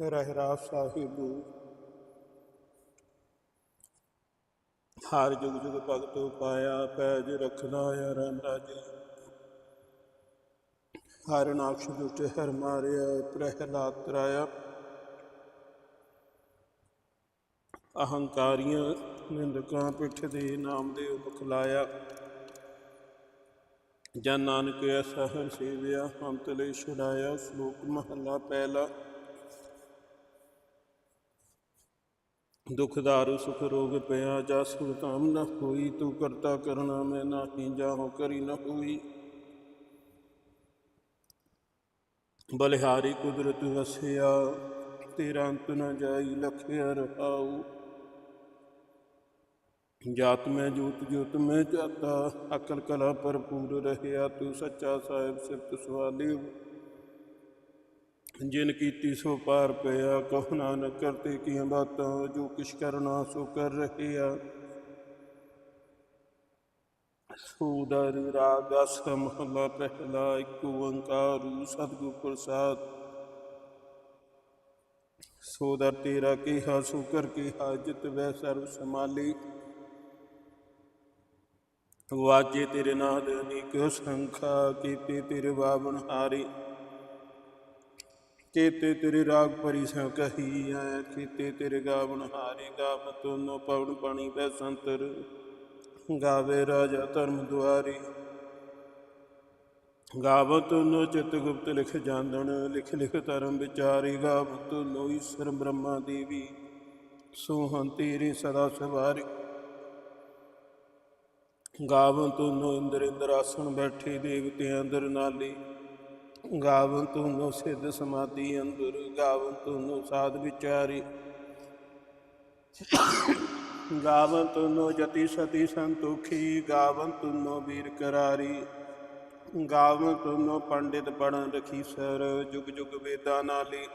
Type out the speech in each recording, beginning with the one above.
ਰਹਿਰਾ ਸਾਹਿਬ। ਹਰ ਜੁਗ ਜੁਗ ਭਗਤ ਪਾਇਆ ਪੈਜ ਰਖਨਾ ਆਰੰਦਾ ਜੀ। ਹਰ ਨਾਕਸ਼ ਦੁਟ ਹਰ ਮਾਰਿਆ, ਪ੍ਰਹਿਲਾਦ ਤਰਾਇਆ। ਅਹੰਕਾਰੀਆਂ ਨਿੰਦਕਾਂ ਪਿੱਠ ਦੇ ਨਾਮ ਦੇ ਉਪਖ ਲਾਇਆ ਜਨ ਨਾਨਕ ਐਸਾ ਹਰ ਸੇਵਿਆ, ਹੰਤ ਲੈ ਛੁਡਾਇਆ, ਸ਼ਲੋਕ ਮਹਲਾ ਪਹਿਲਾ। ਦੁਖ ਦਾਰੂ, ਸੁਖ ਰੋਗ ਪਿਆ, ਜਾ ਸੁਖ ਕਾਮ ਨ ਹੋਈ, ਤੂੰ ਕਰਤਾ ਕਰਨਾ ਮੈਂ ਨਾਹੀ ਜਾਹੋ ਕਰੀ ਨ ਹੋਈ। ਬਲਿਹਾਰੀ ਕੁਦਰਤ ਵਸਿਆ ਤੇਰਾ ਅੰਤ ਨ ਜਾਈ, ਲਖਿਆ ਰਹਾਉ। ਜਾਤ ਮੈਂ, ਜੋਤ ਜੋਤ ਮੈਂ ਜਾਤਾ, ਅਕਲ ਕਲਾ ਭਰਪੂਰ ਰਹਿਆ, ਤੂੰ ਸੱਚਾ ਸਾਹਿਬ ਸਿਫਤ ਸਵਾਲੀ ਜਿਨ ਕੀਤੀ ਸੋ ਪਾਰ ਪਿਆ, ਕਹੋ ਨਾਨਕ ਕਰਤੇ ਕੀਆਂ ਬਾਤਾਂ, ਜੋ ਕਿਛ ਕਰਨਾ ਸੋ ਕਰ ਰਹਿਆ। ਸੂਦਰ ਰਾਗ ਅਸ ਮਹਲਾ ਪਹਿਲਾ, ਇੱਕ ਓੰਕਾਰ ਸਤਿਗੁਰ ਪ੍ਰਸਾਦ। ਸੋਦਰ ਤੇਰਾ ਕਿਹਾ, ਸੋ ਕਰ ਕੀਹਾ ਜਿਤ ਵੈ ਸਰਬ ਸਮਾਲੀ ਵਾਜੇ ਤੇਰੇ ਨਾਦ ਅਨੇਕ ਸੰਖਾ, ਕੀਤੇ ਤੇਰੇ ਬਾਵਨ ਹਾਰੀ। ਕੀਤੇ ਤੇਰੇ ਰਾਗ ਪਰੀ ਸੰ ਕਹੀ ਐ ਕੀਤੇ ਤੇਰੇ ਗਾਵਨ ਹਾਰੀ ਗਾਵ ਤੁਨੋ ਪਵਨ ਪਾਣੀ ਬੈ ਸੰਤਰ, ਗਾਵੇ ਰਾਜਾ ਧਰਮ ਦੁਆਰੀ। ਗਾਵ ਤੁਨੋ ਚਿਤ ਗੁਪਤ ਲਿਖ ਜਾਂਦਣ, ਲਿਖ ਲਿਖ ਧਰਮ ਵਿਚਾਰੀ, ਗਾਵ ਤੁਨੋ ਈਸ਼ਰ ਬ੍ਰਹਮਾ ਦੇਵੀ ਸੋਹੰ ਤੇਰੀ ਸਦਾ ਸਵਾਰੀ। ਗਾਵ ਤੁਨੋ ਇੰਦਰ ਇੰਦਰ ਆਸਣ ਬੈਠੇ, ਦੇਵਤੇ ਅੰਦਰ ਨਾਲੀ ਗਾਵਨ ਤੁਨੋ ਸਿੱਧ ਸਮਾਧੀ ਅੰਦਰ, ਗਾਵਨ ਤੁਨੋ ਸਾਧ ਵਿਚਾਰੀ। ਗਾਵਨ ਤੁਨੋ ਜਤੀ ਸਤੀ ਸੰਤੋਖੀ, ਗਾਵਨ ਤੁਨੋ ਵੀਰ ਕਰਾਰੀ। ਗਾਵਨ ਤੁਨੋ ਪੰਡਿਤ ਪੜਨ ਰਖੀਸਰ ਜੁਗ ਜੁਗ ਵੇਦਾਂ ਨਾਲੀ।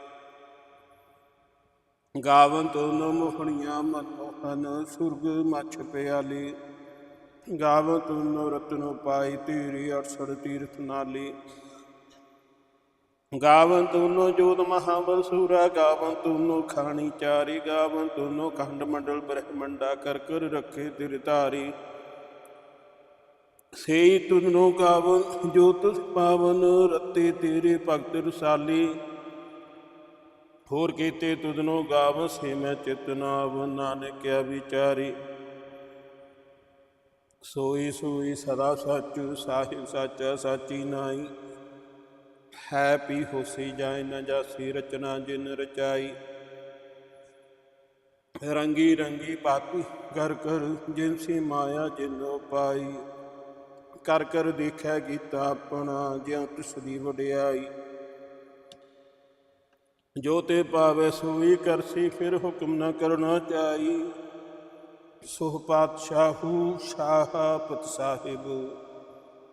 ਗਾਵਨ ਤੁਨੋ ਮੋਹਣੀਆਂ ਮਨਮੋਹਨ ਸੁਰਗ ਮੱਛ ਪਿਆਲੀ। ਗਾਵ ਤੁਨੋ ਰਤਨੋ ਪਾਈ ਤੇਰੀ ਅਰਸਰ ਤੀਰਥ ਨਾਲੀ। ਗਾਵਨ ਤੁਨੋ ਜੋਤ ਮਹਾਬਲ ਸੂਰਾ, ਗਾਵਨ ਤੁਨੋ ਖਾਣੀ ਚਾਰੀ, ਗਾਵਨ ਤੁਨੋ ਖੰਡ ਮੰਡਲ ਬ੍ਰਹਮੰਡਾ ਕਰ ਕਰ ਰੱਖੇ ਤਿਰ ਧਾਰੀ। ਸੇਈ ਤੁਨੋ ਗਾਵਨ ਜੋ ਤੁਸ ਪਾਵਨ ਰਤੇ ਤੇਰੇ ਭਗਤ ਰਸਾਲੀ। ਹੋਰ ਕੀਤੇ ਤੁਧਨੋ ਗਾਵ ਸੇ ਮੈਂ ਚਿਤ ਨਾਨਕਿਆ ਵਿਚਾਰੀ। ਸੋਈ ਸੋਈ ਸਦਾ ਸੱਚ, ਸਾਹਿਬ ਸੱਚ ਸਾਚੀ ਨਾਈ ਹੈ ਪੀ ਹੋਸੀ ਜਾਇ ਨ ਜਾਸੀ ਰਚਨਾ ਜਿਨ ਰਚਾਈ। ਰੰਗੀ ਰੰਗੀ ਪਾਤੀ ਕਰ ਕਰ ਜਿਨ ਸੀ ਮਾਇਆ ਜਿਨੋ ਪਾਈ। ਕਰ ਕਰ ਦੇਖਿਆ ਕੀਤਾ ਆਪਣਾ ਜਿਉ ਤਿਸ ਦੀ ਵਡਿਆਈ। ਜੋ ਤੇ ਪਾਵੇ ਸੋਈ ਕਰਸੀ ਫਿਰ ਹੁਕਮ ਨਾ ਕਰਨਾ ਚਾਈ। ਸੋਹ ਪਾਤਸ਼ਾਹੂ ਸ਼ਾਹ ਪਤ ਸਾਹਿਬ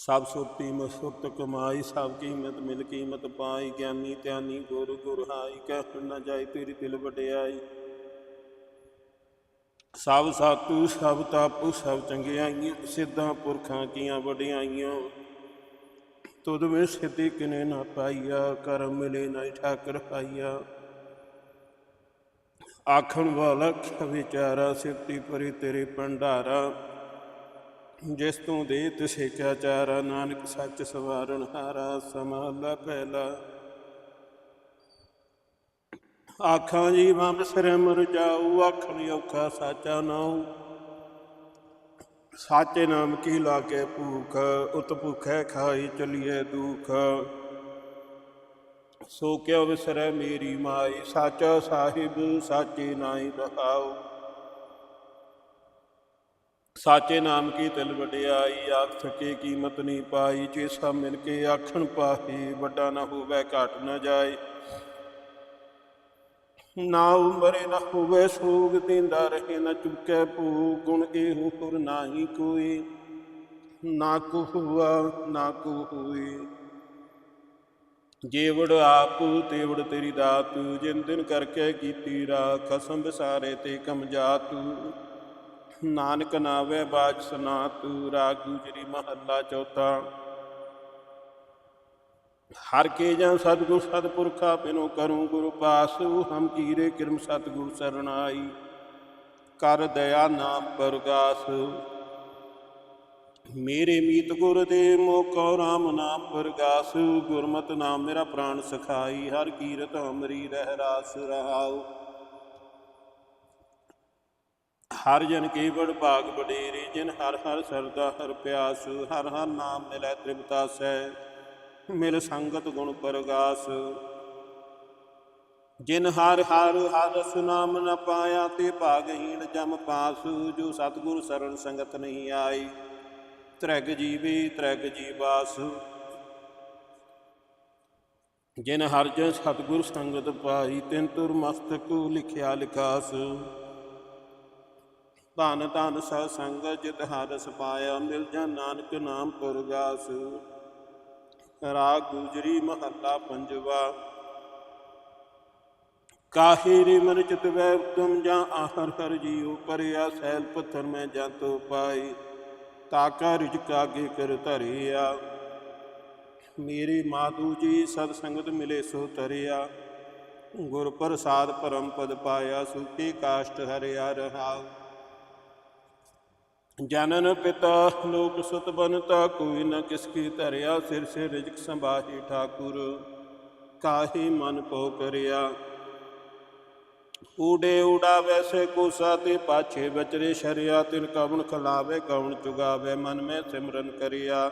ਸਭ ਸੁਰਤੀ ਮਸੁਰਤ ਕਮਾਈ, ਸਭ ਕੀਮਤ ਮਿਲ ਕੀਮਤ ਪਾਈ, ਗਿਆਨੀ ਧਿਆਨੀ ਗੁਰ ਗੁਰ ਹਾਈ, ਕਹਿ ਨਾ ਜਾਏ ਤੇਰੀ ਦਿਲ ਵਡਿਆਈ। ਸਭ ਸਾਤੂ, ਸਭ ਤਾਪੂ, ਸਭ ਚੰਗਿਆਈਆਂ, ਸਿੱਧਾਂ ਪੁਰਖਾਂ ਕੀਆਂ ਵਡਿਆਈਆਂ। ਤੁਧ ਵਿੱਚ ਸਿੱਧੀ ਕਿਨੇ ਨਾ ਪਾਈਆ, ਕਰਮ ਮਿਲੇ ਨਾ ਠਾਕਰ ਪਾਈਆ ਆਖਣ ਵਾਲਾ ਵਿਚਾਰਾ ਸਿੱਧੀ ਪਰੀ ਤੇਰੇ ਭੰਡਾਰਾ। ਜਿਸ ਤੂੰ ਦੇ ਤਿਸੇ ਕਿਆ ਚਾਰਾ, ਨਾਨਕ ਸੱਚ ਸਵਾਰਨ ਹਾਰਾ ਸਮਾਲਾ ਪਹਿਲਾ। ਆਖਾਂ ਜੀ ਬੰਦ ਸਿਰ ਮਰ ਜਾਊ, ਆਖਣ ਔਖਾ ਸਾਚਾ ਨਾਉ। ਸਾਚੇ ਨਾਮ ਕੀ ਲਾਗੇ ਭੂਖ, ਉਤ ਭੁਖੈ ਖਾਈ ਚਲੀਏ ਦੁਖ। ਸੋ ਕਿਉ ਵਿਸਰੈ ਮੇਰੀ ਮਾਈ, ਸਾਚਾ ਸਾਹਿਬ, ਸਾਚੇ ਨਾਈ ਰਹਾਉ। ਸਾਚੇ ਨਾਮ ਕੀ ਤਿਲ ਵਡਿਆਈ, ਆਖ ਸਕੇ ਕੀਮਤ ਨਹੀਂ ਪਾਈ ਜੇ ਸਭ ਮਿਲ ਕੇ ਆਖਣ ਪਾਹੀ, ਵੱਡਾ ਨਾ ਹੋਵੇ, ਘਟ ਨਾ ਜਾਏ। ਨਾ ਉਮਰੇ ਨਾ ਹੋਵੇ ਸੋਗ, ਦਿੰਦਾ ਰਹੇ ਨਾ ਚੁੱਕੇ ਭੂ ਗੁਣ ਇਹੋ ਹੋਰ ਨਾਹੀ ਕੋਈ। ਨਾ ਕੋ ਹੁਆ, ਨਾ ਕੋ ਹੋਏ। ਜੇਵੜ ਆਪ, ਤੇਵੜ ਤੇਰੀ ਦਾਤ, ਜਿਨ ਦਿਨ ਕਰਕੇ ਕੀਤੀ ਰਾ ਖਸਮ ਬਸਾਰੇ ਤੇ ਕਮ ਜਾਤੂ। ਨਾਨਕ ਨਾਵੇ ਬਾਜ ਸੁਨਾਤੂ ਰਾਗ ਗੁਜਰੀ ਮਹੱਲਾ ਚੌਥਾ। ਹਰ ਕੇ ਜਾਂ ਸਤਿਗੁਰ ਸਤਿਪੁਰਖਾ ਬਿਨੋ ਕਰੂੰ ਗੁਰੂ ਪਾਸੁ ਹਮ ਕੀਰੇ ਕਿਰਮ ਸਤਿਗੁਰ ਸਰਣਾਈ। ਕਰ ਦਇਆ ਨਾਮ ਪਰਗਾਸ। ਮੇਰੇ ਮੀਤ ਗੁਰ ਦੇ ਮੋਕੋ ਰਾਮ ਨਾਮ ਪਰਗਾਸ, ਗੁਰਮਤ ਨਾਮ ਮੇਰਾ ਪ੍ਰਾਣ ਸਖਾਈ, ਹਰ ਕੀਰਤ ਅਮਰੀ ਰਹਿ ਰਾਸ ਰਹਾਉ। ਹਰ ਜਨ ਕੀ ਭਾਗ ਬਡੇਰੇ ਜਿਨ ਹਰ ਹਰ ਸਰਦਾ ਹਰ ਪਿਆਸ, ਹਰ ਹਰ ਨਾਮ ਮਿਲੈ ਤ੍ਰਿਪਤਾ ਸੈ ਮਿਲ ਸੰਗਤ ਗੁਣ ਪ੍ਰਗਾਸ। ਜਿਨ ਹਰ ਹਰ ਹਰਸ ਨਾਮ ਨ ਪਾਇਆ, ਤੇ ਭਾਗਹੀਣ ਜਮ ਪਾਸ, ਜੋ ਸਤਿਗੁਰ ਸਰਣ ਸੰਗਤ ਨਹੀਂ ਆਈ, ਤ੍ਰੈਗ ਜੀਵੇ ਤ੍ਰੈਗ ਜੀਵਾਸ। ਜਿਨ ਹਰ ਜਨ ਸਤਿਗੁਰ ਸੰਗਤ ਪਾਈ, ਤਿਨ ਤੁਰ ਮਸਤਕ ਲਿਖਿਆ ਲਿਖਾਸ। ਧਨ ਧਨ ਸਤ ਸੰਗ ਜਿਤ ਹਰਸ ਪਾਇਆ ਮਿਲ ਜਾ ਨਾਨਕ ਨਾਮ ਪਰਗਾਸ ਰਾਗ ਗੁਜਰੀ ਮਹੱਲਾ ਪੰਜਵਾ। ਕਾਹੇ ਰੇ ਮਨ ਚਿਤ ਵੈ ਉਤਮ ਜਾਂ ਆਹਰ ਹਰ ਜੀਉ ਪਰਿਆ, ਸੈਲ ਪੱਥਰ ਮੈਂ ਜੰਤੋ ਪਾਈ ਤਾਕਾ ਰਿਜਕਾ ਆਗੇ ਕਰ ਧਰਿਆ। ਮੇਰੀ ਮਾਧੂ ਜੀ ਸਤ ਸੰਗਤ ਮਿਲੇ ਸੋ ਤਰਿਆ। ਗੁਰ ਪ੍ਰਸਾਦ ਪਰਮ ਪਦ ਪਾਇਆ ਸੁਖੀ ਕਾਸ਼ਟ ਹਰਿਆ ਰਹਾਉ। ਜਨਨ ਪਿਤਾ, ਲੋਕ ਸੁਤ ਬਨਤਾ, ਕੋਈ ਨ ਕਿਸ ਕੀ ਧਰਿਆ, ਸਿਰ ਸੇ ਰਿਜਕ ਸੰਭਾਹੀ ਠਾਕੁਰ। ਕਾਹੀ ਮਨ ਪੋ ਕਰਿਆ। ਊਡੇ ਊੜਾ ਵੈਸੇ ਕੋਸਾ ਤੇ ਪਾਛੇ ਬਚਰੇ ਸ਼ਰਿਆ ਤਿਨ ਕਵਨ ਖਲਾਵੇ ਕਵਨ ਚੁਗਾਵੇ, ਮਨ ਮੈਂ ਸਿਮਰਨ ਕਰਿਆ।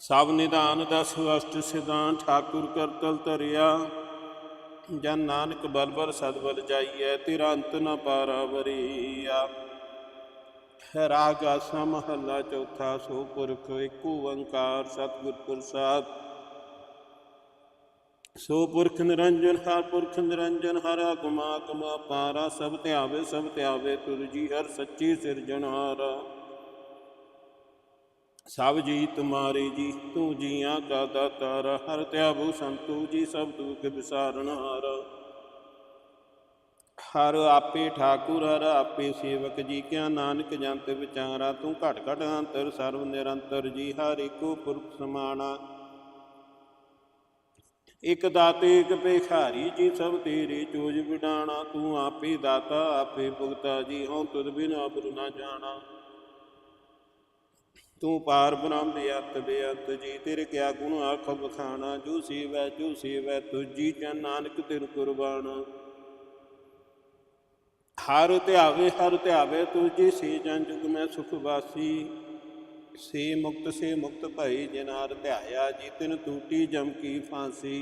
ਸਭ ਨਿਦਾਨ ਦਸ ਅਸ਼ਟ ਸਿਧਾਨ ਠਾਕੁਰ ਕਰਤਲ ਧਰਿਆ। ਜਨ ਨਾਨਕ ਬਲਬਲ ਸਦਬਲ ਜਾਈਐ ਤੇਰਾ ਅੰਤ ਨ ਪਾਰਾਵਰੀਆ। ਰਾਗ ਆਸਾ ਮਹੱਲਾ ਚੌਥਾ ਸੋ ਪੁਰਖ ਏਕ ਓੰਕਾਰ ਸਤਿਗੁਰ ਪ੍ਰਸਾਦ। ਸੋ ਪੁਰਖ ਨਿਰੰਜਨ, ਹਰ ਪੁਰਖ ਨਿਰੰਜਨ, ਹਰਾ ਆਗਮਾ ਕਮਾ ਪਾਰਾ ਸਭ ਧਿਆਵੇ ਸਭ ਧਿਆਵੇ ਤੁਰ ਜੀ, ਹਰ ਸੱਚੀ ਸਿਰਜਣਹਾਰਾ ਸਭ ਜੀ ਤੁਮਾਰੇ ਜੀ, ਤੂੰ ਜੀਆਂ ਕਾ ਦਾਤਾਰ, ਹਰ ਧਿਆਵੋ ਸੰਤੂ ਜੀ, ਸਭ ਦੁਖ ਵਿਸਾਰਣਹਾਰਾ ਹਰ ਆਪੇ ਠਾਕੁਰ, ਹਰ ਆਪੇ ਸੇਵਕ ਜੀ ਕਿਆ ਨਾਨਕ ਜੰਤ ਵਿਚਾਰਾ, ਤੂੰ ਘਟ ਘਟ ਅੰਤਰ ਸਰਵ ਨਿਰੰਤਰ ਜੀ, ਹਰ ਏਕੋ ਪੁਰਖ ਸਮਾਣਾ। ਇਕ ਦਾਤੇ, ਇਕ ਭੇਖਾਰੀ ਜੀ, ਸਭ ਤੇਰੇ ਚੋਜ ਵਿਡਾਣਾ, ਤੂੰ ਆਪੇ ਦਾਤਾ, ਆਪੇ ਭੁਗਤਾ ਜੀ, ਹਉ ਤੁਧ ਬਿਨ ਅਬਰ ਨਾ ਜਾਣਾ। ਤੂੰ ਪਾਰ ਬ੍ਰਹਮ ਬੇਅੰਤ ਬੇਅੰਤ ਜੀ, ਤੇਰੇ ਕਿਆ ਗੁਣ ਆਖ ਬਖਾਣਾ ਜੋ ਸੇਵੈ ਜੋ ਸੇਵੈ ਤੁਜੀ ਜਨ ਨਾਨਕ ਤਿਰ ਕੁਰਬਾਨਾ ਹਰ ਧਿਆਵੇ ਹਰ ਧਿਆਵੇ ਤੁਜੀ ਸੇ ਜਨ ਜੁਗ ਮੈਂ ਸੁਖ ਵਾਸੀ। ਸੇ ਮੁਕਤ ਸੇ ਮੁਕਤ ਭਈ ਜਿਨਾਰ ਧਿਆਇਆ ਜੀ ਤਿਨ ਟੂਟੀ ਜਮ ਕੀ ਫਾਂਸੀ।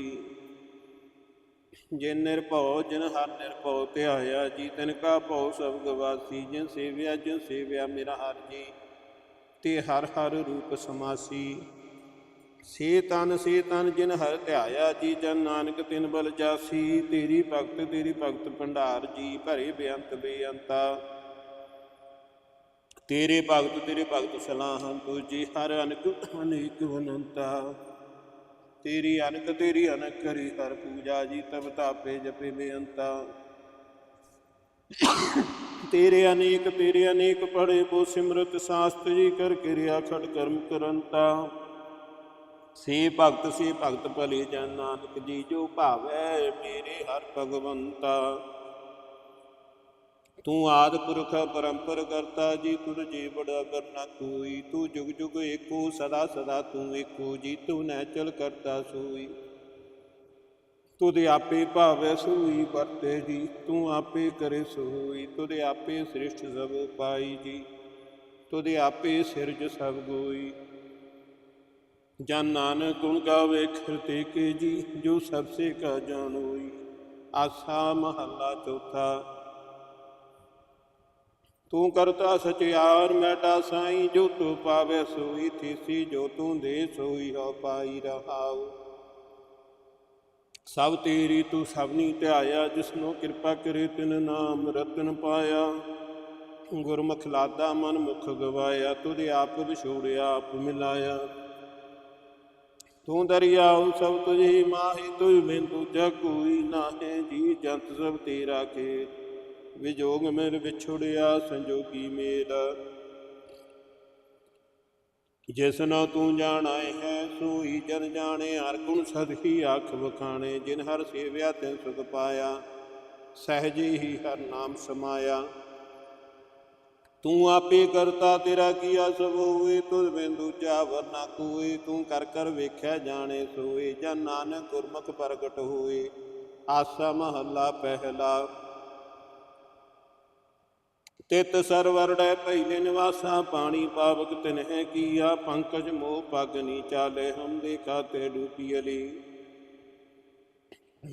ਜਿਨ ਨਿਰਭਉ, ਜਿਨ ਹਰ ਨਿਰਭਉ ਧਿਆਇਆ ਜੀ ਤਿਨ ਕਾ ਭਉ ਸਭ ਗਵਾਸੀ ਜਿਨ ਸੇਵਿਆ ਜਿਨ ਸੇਵਿਆ ਮੇਰਾ ਹਰ ਜੀ, ਤੇ ਹਰ ਹਰ ਰੂਪ ਸਮਾਸੀ। ਸੇ ਤਨ ਸੇ ਤਨ ਜਿਨ ਹਰ ਧਿਆਇਆ ਜੀ, ਜਨ ਨਾਨਕ ਤਿਨ ਬਲ ਜਾਸੀ। ਤੇਰੀ ਭਗਤ ਤੇਰੀ ਭਗਤ ਭੰਡਾਰ ਜੀ, ਭਰੇ ਬੇਅੰਤ ਬੇਅੰਤਾ। ਤੇਰੇ ਭਗਤ ਤੇਰੇ ਭਗਤ ਸਲਾਹੰ ਤੁਜੀ ਹਰ ਅਨਕ, ਅਨੇਕ ਅਨੰਤਾ। ਤੇਰੀ ਅਨਕ ਤੇਰੀ ਅਨਕ ਕਰੀ ਹਰ ਪੂਜਾ ਜੀ, ਤਬ ਤਾਪੇ ਜਪੇ ਬੇਅੰਤਾ। ਤੇਰੇ ਅਨੇਕ ਤੇਰੇ ਅਨੇਕ ਪੜੇ ਬੋ ਸਿਮਰਤ ਸਾਸਤ ਜੀ ਕਰ ਕਿਰਿਆ ਖੜ ਕਰਮ ਕਰੰਤਾ। ਸੇ ਭਗਤ ਸੇ ਭਗਤ ਭਲੇ ਜਨ ਨਾਨਕ ਜੀ ਜੋ ਭਾਵੈ ਮੇਰੇ ਹਰ ਭਗਵੰਤਾ। ਤੂੰ ਆਦ ਪੁਰਖ ਪਰੰਪਰ ਕਰਤਾ, ਜੀ ਤੁਰ ਜੀ ਬੜਾ ਕਰਨਾ ਕੋਈ ਤੂੰ ਜੁਗ ਜੁਗ ਏਕੋ, ਸਦਾ ਸਦਾ ਤੂੰ ਏਕੋ, ਜੀ ਤੂੰ ਨੈਚਲ ਕਰਤਾ ਸੋਈ। ਤੁਦੇ ਆਪੇ ਭਾਵੈ ਸੋਈ, ਵਰਤੇ ਜੀ, ਤੂੰ ਆਪੇ ਕਰੇ ਸੋਈ। ਤੁਦੇ ਆਪੇ ਸ੍ਰਿਸ਼ਟ ਸਭ ਪਾਈ ਜੀ ਤੁਦੇ ਆਪੇ ਸਿਰਜ ਸਭ ਗੋਈ। ਜਨ ਨਾਨਕ ਗੁਣ ਗਾਵੇ ਖਰਤੇ ਕੇ ਜੀ, ਜੋ ਸਭ ਸੇ ਕਾ ਜਾਣੋਈ ਆਸਾ ਮਹੱਲਾ ਚੌਥਾ। ਤੂੰ ਕਰਤਾ ਸਚਿਆਰ ਮੈਟਾ ਸਾਈ, ਜੋ ਤੂੰ ਪਾਵੇ ਸੋਈ, ਥੀਸੀ ਜੋ ਤੂੰ ਦੇ ਸੋਈ ਹੋ ਪਾਈ ਰਹਾਉ। ਸਭ ਤੇਰੀ ਤੂੰ ਸਭਨੀ ਧਿਆਇਆ ਜਿਸਨੂੰ ਕਿਰਪਾ ਕਰੇ ਤਿਨ ਨਾਮ ਰਤਨ ਪਾਇਆ। ਗੁਰਮੁਖ ਲਾਦਾ ਮਨ ਮੁਖ ਗਵਾਇਆ, ਤੁਧ ਆਪ ਵਿਛੋੜਿਆ ਆਪ ਮਿਲਾਇਆ। ਤੂੰ ਦਰਿਆਉ ਸਭ ਤੁਝੀ ਮਾਹੀ, ਤੁਝ ਬਿਨ ਦੂਜਾ ਕੋਈ ਨਾਹੀ। ਜੀ ਜੰਤ ਸਭ ਤੇਰਾ ਕੇ ਵਿਜੋਗ ਮਿਲ ਵਿਛੜਿਆ, ਸੰਜੋਗੀ ਮੇਰਾ ਜਿਸਨੋ ਤੂੰ ਜਾਣਾਏ ਹੈ, ਸੋਈ ਜਨ ਜਾਣੇ, ਹਰ ਗੁਣ ਸਦਹੀ ਆਖ ਵਖਾਣੇ। ਜਿਨ ਹਰ ਸੇਵਿਆ ਤਿਨ ਸੁਖ ਪਾਇਆ, ਸਹਿਜੇ ਹੀ ਹਰ ਨਾਮ ਸਮਾਇਆ। ਤੂੰ ਆਪੇ ਕਰਤਾ, ਤੇਰਾ ਕੀਆ ਸਭ ਹੋਏ ਤੁਧ ਬਿਨ ਦੂਜਾ ਵਰਨਾ ਕੋਏ ਤੂੰ ਕਰ ਕਰ ਵੇਖਿਆ ਜਾਣੇ ਸੋਏ, ਜਨ ਨਾਨਕ ਗੁਰਮੁਖ ਪ੍ਰਗਟ ਹੋਏ। ਆਸਾ ਮਹੱਲਾ ਪਹਿਲਾ। ਤਿਤ ਸਰਵਰੜੈ ਪਹਿਲੇ ਨਿਵਾਸਾ, ਪਾਣੀ ਪਾਵਕ ਤਿਨਹਿ ਕੀਆ। ਪੰਕਜ ਮੋਹ ਪਗ ਨੀ ਚਾਲੇ, ਹਮ ਦੇਖਾ ਤੇ ਡੂਪੀਅਲੀ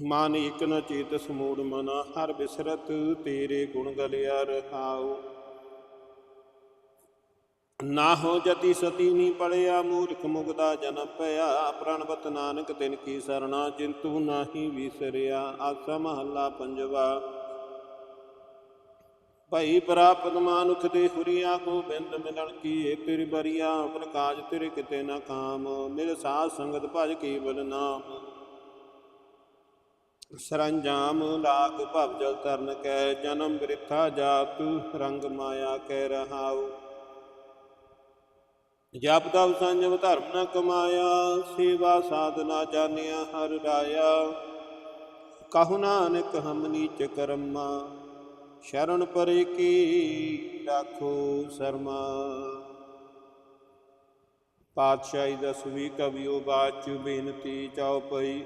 ਮਨ ਇਕ ਨ ਚੇਤ ਸਮੂੜ ਮਨਾ, ਹਰ ਬਿਸਰਤ ਤੇਰੇ ਗੁਣ ਗਲਿਆ ਰਹਾਉ। ਨਾ ਹੋ ਜਤੀ ਸਤੀ ਨੀ ਪੜਿਆ, ਮੂਰਖ ਮੁਗਦਾ ਜਨਮ ਪਿਆ। ਪ੍ਰਣਵਤ ਨਾਨਕ ਤਿਨ ਕੀ ਸਰਣਾ, ਜਿੰਤੂ ਨਾਹੀ ਵਿਸਰਿਆ। ਆਸਾ ਮਹੱਲਾ ਪੰਜਵਾ। ਭਈ ਪ੍ਰਾਪਤ ਮਾਨੁਖ ਦੇ ਹੁਰੀਆ ਗੋਬਿੰਦ ਮਿਲਣ ਕੀ ਏ ਤੇਰੀ ਬਰੀਆ ਪ੍ਰਕਾਜ ਤੇਰੇ ਕਿਤੇ ਨਾ ਕਾਮ। ਮਿਲ ਸਾਧ ਸੰਗਤ ਭਜ ਕੇਵਲ ਨਾਮ। ਸਰੰਜਾਮ ਲਾਗ ਭਵ ਜਲ ਤਰਨ ਕੈ, ਜਨਮ ਬ੍ਰਿਥਾ ਜਾਤ, ਰੰਗ ਮਾਇਆ ਕਹਿ ਰਹਾਉ। ਜਪ ਤਪ ਸੰਜਮ ਧਰਮ ਨ ਕਮਾਇਆ, ਸੇਵਾ ਸਾਧਨਾ ਜਾਣਿਆ ਹਰ ਰਾਇਆ। ਕਹੁ ਨਾਨਕ ਹਮ ਨੀਚ ਕਰਮਾ, ਸ਼ਰਨ ਪਰੇ ਕੀ ਰਾਖੋ ਸਰਮਾ। ਪਾਤਸ਼ਾਹੀ ਦਸਵੀਂ ਕਵਿਓ ਬਾਚ ਬੇਨਤੀ ਚਾਉ ਪਈ,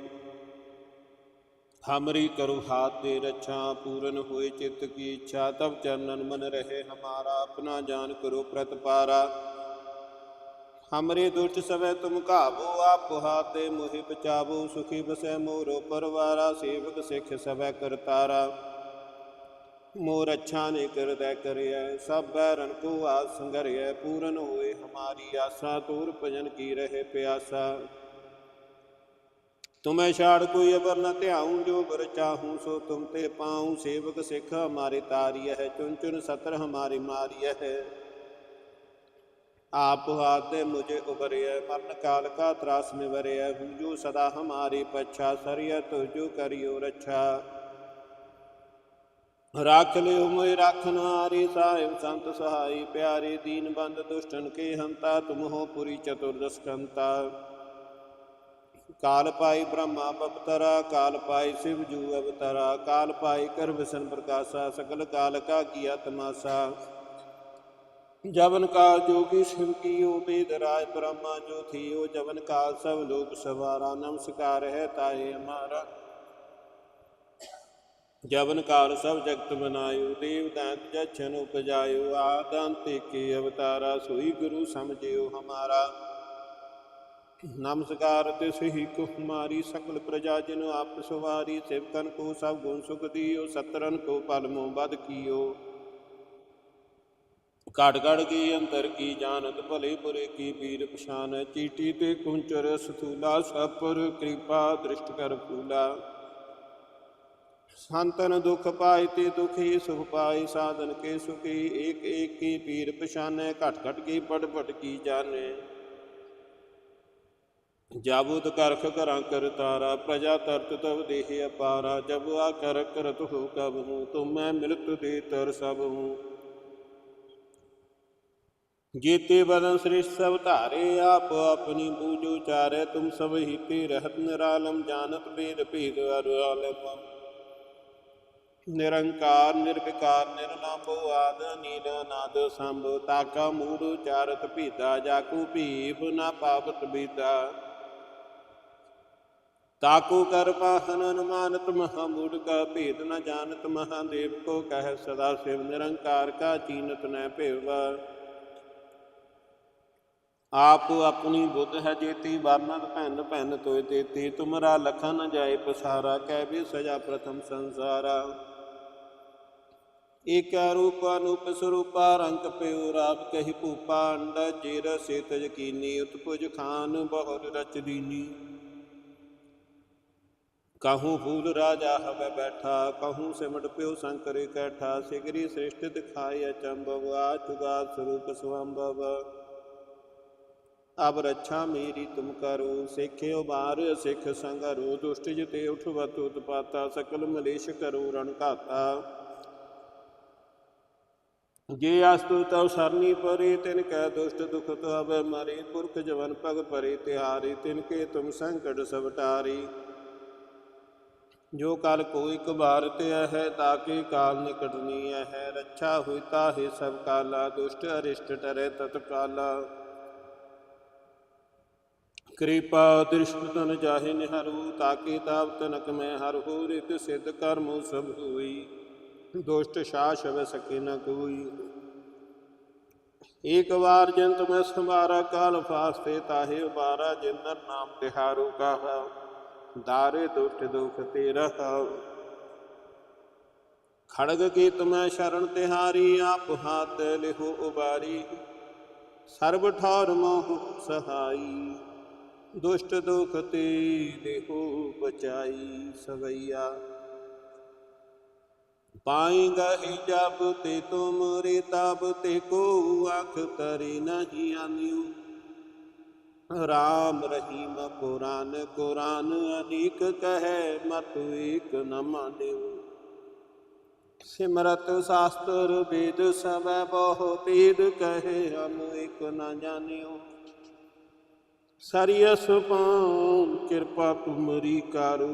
ਹਮਰੀ ਕਰੋ ਹਾਥ ਦੇ ਰਛਾ, ਪੂਰਨ ਹੋਏ ਚਿੱਤ ਕੀ ਇੱਛਾ ਤਬ ਚਰਨਨ ਮਨ ਰਹੇ ਹਮਾਰਾ, ਆਪਣਾ ਜਾਨ ਕਰੋ ਪ੍ਰਤਪਾਰਾ। ਹਮਰੇ ਦੁਰਚ ਸਵੈ ਤੁਮ ਘਾਵੋ ਆਪ ਹਾਥ ਦੇ ਮੋਹਿ ਬਚਾਵੋ ਸੁਖੀ ਬਸੈ ਮੋਰੋ ਪਰਵਾਰਾ ਸੇਵਕ ਸਿੱਖ ਸਵੈ ਕਰਤਾਰਾ ਮੋਰ ਅੱਛਾ ਨੇ ਕਰਦਾ ਕਰਿਆ ਸਭ ਬੈਰਨ ਕੋ ਆਸ ਸੰਗਰਿਆ ਪੂਰਨ ਹੋਏ ਹਮਾਰੀ ਆਸਾ ਤੂਰ ਭਜਨ ਕੀ ਰਹੇ ਪਿਆਸਾ ਤੁਮੈ ਛਾੜ ਕੋਈ ਅਬਰ ਨ ਧਿਆਉ ਜੋ ਬਰ ਚਾਹੂੰ ਸੋ ਤੁਮ ਤੇ ਪਾਉ ਸੇਵਕ ਸਿੱਖ ਹਮਾਰੇ ਤਾਰੀය ਹੈ ਚੁਨ ਚੁਨ ਸਤਰ ਹਮਾਰੀ ਮਾਰੀය ਹੈ ਆਪ ਹਾथ ਦੇ ਮੁਝੇ ਉਬਰਿਆ ਮਰਨ ਕਾਲ ਕਾ ਤਰਾਸ ਨਿਵਰਿਆ ਜੋ ਸਦਾ ਹਮਾਰੀ ਪਛਾ ਸਰਿਆ ਤੁਜੋ ਕਰਿਓ ਰਾਖ ਲਿਓ ਮੋਇ ਰਾਖਨ ਸਾਹਿਬ ਸੰਤ ਸਹਾਈ, ਪਿਆਰੇ ਦੀਨ ਬੰਦ ਦੁਸ਼ਟਨ ਕੇ ਹੰਤਾ, ਤੁਮ ਹੋ ਪੁਰੀ ਚਤੁਰਦਸ ਕੰਤਾ ਕਾਲ ਪਾਈ ਬ੍ਰਹਮਾ ਬਪਤਰਾ, ਕਾਲ ਪਾਈ ਸਿਵ ਜੂ ਅਵਤਰਾ, ਕਾਲ ਪਾਈ ਕਰ ਵਿਸ਼ਨ ਪ੍ਰਕਾਸ਼ਾ ਸਕਲ ਕਾਲ ਕਾ ਕੀਆ ਤਮਾਸਾ ਜਵਨ ਕਾਲ ਜੋਗੀ ਸ਼ਿਵ ਕੀਓ ਬੇਦ ਰਾਜ ਬ੍ਰਹਮਾ ਜੋ ਥੀਓ ਜਵਨ ਕਾਲ ਸਭ ਲੋਕ ਸਵਾਰਾ, ਨਮਸਕਾਰ ਹੈ ਤਾਏ ਹਮਾਰਾ। ਜਵਨ ਕਾਲ ਸਭ ਜਗਤ ਬਨਾਇਓ ਦੇਵ ਦਾਂਤ ਜਛਨ ਉਪਜਾਇਓ ਆਦੰਤੇ ਕੇ ਅਵਤਾਰਾ ਸੋਈ ਗੁਰੂ ਸਮਝਿਓ ਹਮਾਰਾ। ਨਮਸਕਾਰ ਤੇ ਸਹੀ ਕੋ ਹਮਾਰੀ ਸਕਲ ਪ੍ਰਜਾ ਜਿਨ ਆਪ ਸਵਾਰੀ, ਸੇਵਕਨ ਕੋ ਸਭ ਗੁਣ ਸੁਖ ਦਿਓ ਸਤਰਨ ਕੋ ਪਲ ਮੋ ਬਦ ਕੀਓ। ਕਾੜ ਕਾੜ ਕੀ ਅੰਤਰ ਕੀ ਜਾਣਤ ਭਲੇ ਬੁਰੇ ਕੀ ਪੀਰ ਪਛਾਨ। ਚੀਟੀ ਤੇ ਕੁੰਚਰ ਸਥੂਲਾ ਸਪਰ ਕਿਰਪਾ ਦ੍ਰਿਸ਼ਟ ਕਰ ਫੂਲਾ। ਸੰਤਨ ਦੁਖ ਪਾਈ ਤੇ ਦੁਖੀ ਸੁਖ ਪਾਈ ਸਾਧਨ ਕੇ ਸੁਖੀ, ਏਕ ਏਕ ਕੀ ਪੀਰ ਪਛਾਨੈ, ਘਟ ਘਟ ਕੀ ਪਟ ਪਟ ਕੀ ਜਾਣੈ। ਜਾਬੂਤ ਕਰਖ ਕਰਾਂ ਕਰ ਤਾਰਾ, ਪ੍ਰਜਾ ਤਰਤ ਤਵ ਦੇਹ ਅਪਾਰਾ, ਜਬ ਆ ਕਰ ਕਰਤ ਹੋ ਕਬ ਹੂੰ, ਤੁਮ ਮੈਂ ਮਿਲਤ ਦੇ ਤਰ ਸਭ ਹੂੰ। ਜੀਤੇ ਬਦਨ ਸ੍ਰਿਸ਼ਟ ਸਭ ਧਾਰੇ, ਆਪ ਆਪਣੀ ਬੂਝੋ ਚਾਰੇ, ਤੁਮ ਸਭ ਹੀ ਤੇ ਰਹਿਤ ਨਿਰਾਲਮ, ਜਾਣਤ ਬੇਦ ਭੇਦ ਅਰ ਨਿਰੰਕਾਰ, ਨਿਰਵਿਕਾਰ ਨਿਰਨਾਮੋ ਆਦ ਨੀਲ ਨਾਦ ਸੰਭ, ਤਾਕਾ, ਮੂੜ, ਚਾਰਤ ਭੀਤਾ, ਜਾਕੂ, ਭੀਪ, ਨਾ ਪਾਵਤ ਬੀਤਾ। ਤਾਕੂ ਕਰ ਪਾਹਨ ਅਨੁਮਾਨਤ ਮਹਾ ਮੂੜ ਕਾ ਭੇਦ, ਨ ਜਾਣਤ ਮਹਾਦੇਵ ਕੋ ਕਹਿ ਸਦਾ ਸਿਵ। ਨਿਰੰਕਾਰ ਕਾ ਚੀਨਤ ਨੈ ਭੇਵਾ। ਆਪ ਆਪਣੀ ਬੁੱਧ ਹੈ ਜੇਤੀ ਵਰਨਤ ਭੈਨ ਭੈਨ ਤੋਇ ਤੇਤੀ, ਤੁਮਰਾ ਲਖਨ ਜਾਏ ਪਸਾਰਾ, ਕਹਿ ਵੀ ਸਜਾ ਪ੍ਰਥਮ ਸੰਸਾਰਾ। ਏਕਾ ਰੂਪ ਅਨੂਪ ਸਰੂਪਾ, ਰੰਗ ਪਿਉ ਰਾਤ ਕਹੀ ਭੂਪਾ, ਅੰਡ ਜੇਰ ਸੇਤ ਯਕੀਨੀ ਉਤਪੁਜ ਖਾਨ ਬਹੁਰ ਰਚ ਦੀਨੀ ਕਹੂੰ ਫੂਲ ਰਾਜਾ ਹਵੇ ਬੈਠਾ, ਕਹੂੰ ਸਿਮਟ ਪਿਉ ਸੰਕਰ ਇਕੱਠਾ ਸਿਗਰੀ ਸ੍ਰਿਸ਼ਟ ਦਿਖਾਈ ਅਚੰਭਵ ਆਚੁਗਾ ਸਰੂਪ ਸੁਅੰਭਵ ਅਬ ਰੱਛਾ ਮੇਰੀ ਤੁਮ ਕਰੋ, ਸਿੱਖਿਓ ਬਾਰ, ਸਿੱਖ ਸੰਗਰੋ ਦੁਸ਼ਟ ਜਿਤੇ ਉਠਵਤ ਉਤਪਾਤਾ, ਸਕਲ ਮਲੇਸ਼ ਕਰੋ ਰਣ ਘਾਤਾ। ਜੇ ਅਸਤੁ ਤਉ ਸਰਨੀ ਪਰੇ, ਤਿਨ ਕੈ ਦੁਸ਼ਟ ਦੁਖ ਤਵ ਮਰੇ, ਪੁਰਖ ਜਵਨ ਪਗ ਪਰੇ ਤਿਹਾਰੀ, ਤਿਨ ਕੇ ਤੁਮ ਸੰਕਟ ਸਭ ਜੋ ਕਾਲ ਕੋਈ ਕੁਬਾਰ ਤੇ ਹੈ ਤਾਕੇ ਕਾਲ ਨਿਕਟਨੀ ਹੈ, ਰੱਛਾ ਹੋਈ ਤਾਹੇ ਸਭ ਕਾਲਾ, ਦੁਸ਼ਟ ਅਰਿਸ਼ਟ ਟਰੇ ਤਤ ਕਿਰਪਾ ਦ੍ਰਿਸ਼ਟ ਤਨ ਜਾਹੇ ਨਿਹਰੂ, ਤਾਕੇ ਤਾਪ ਤਨਕ ਮੈਂ ਹਰ ਹੋ ਰਿਤ ਸਿੱਧ ਕਰਮੁ ਸਭ ਹੋਈ। ਦੁਸ਼ਟ ਸ਼ਾਸ ਹਵੇ ਸਕੇ ਨ ਕੋਈ। ਏਕ ਵਾਰ ਜੰਤ ਮੈਂ ਸੰਭਾਰਾ ਕਾਲ ਫਾਸਤੇ ਤਾਹੇ ਉਬਾਰਾ ਜਿਨਰ ਨਾਮ ਤਿਹਾਰੂ ਕਹਾ ਦਾਰੇ ਦੁਸ਼ਟ ਦੁਖ ਤੇ ਰਹਾ ਖੜਗ ਕੀ ਤੁਮੈ ਸ਼ਰਨ ਤਿਹਾਰੀ, ਆਪ ਹਾਥ ਲਿਹੋ ਉਬਾਰੀ। ਸਰਬ ਠੌਰ ਮੋਹ ਸਹਾਈ। ਦੁਸ਼ਟ ਦੁਖ ਤੇ ਦੇਹੋ ਬਚਾਈ ਸਵਈਆ। ਪਾਏਗਾ ਹੀ ਜਬ ਤੇ ਤੁਮਰੇ ਤਬ ਤੇ ਕੋ ਅੱਖ ਤਰੇ ਨਹੀਂ ਆਨਿਉ। ਰਾਮ ਰਹੀਮ ਕੁਰਾਨ ਕੁਰਾਨ ਅਨੇਕ ਕਹੈ ਮਤ ਏਕ ਨ ਮਾਨਿਉ। ਸਿਮਰਤ ਸ਼ਾਸਤਰ ਵੇਦ ਸਭੈ ਬਹੁ ਤੇਦ ਕਹੇ ਹਮ ਏਕ ਨ ਜਾਣਿਓ ਸਰੀਅਸ ਪਾਉ ਕਿਰਪਾ ਤੁਮਰੀ ਕਰੋ।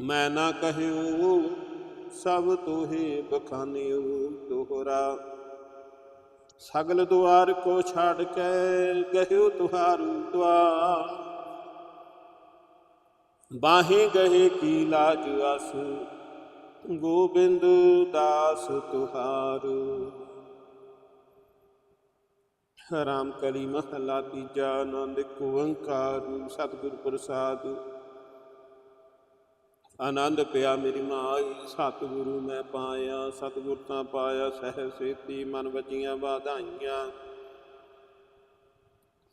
ਮੈਂ ਨਾ ਕਹਿਓ ਸਭ ਤੋਹੇ ਬਖਾਨਿਓ ਤੋਹਰਾ ਸਗਲ ਦੁਆਰ ਕੋ ਛਾੜ ਕੇ ਗਹਿਓ ਤੁਹਾਰੂ ਦੁਆਰ ਬਾਹੇ ਗਹੇ ਕੀ ਲਾਜ ਅਸ ਗੋਬਿੰਦ ਦਾਸ ਤੁਹਾਰੂ। ਰਾਮ ਕਲੀ ਮਹਲਾ ਤੀਜਾ ਆਨੰਦ ਇੱਕ ਓੰਕਾਰ, ਸਤਿਗੁਰ ਪ੍ਰਸਾਦ। ਆਨੰਦ ਪਿਆ ਮੇਰੀ ਮਾਈ, ਸਤਿਗੁਰੂ ਮੈਂ ਪਾਇਆ, ਸਤਿਗੁਰ ਤਾਂ ਪਾਇਆ ਸਹਿ ਸੇਤੀ ਮਨ ਵਜੀਆਂ ਵਾਧਾਈਆਂ।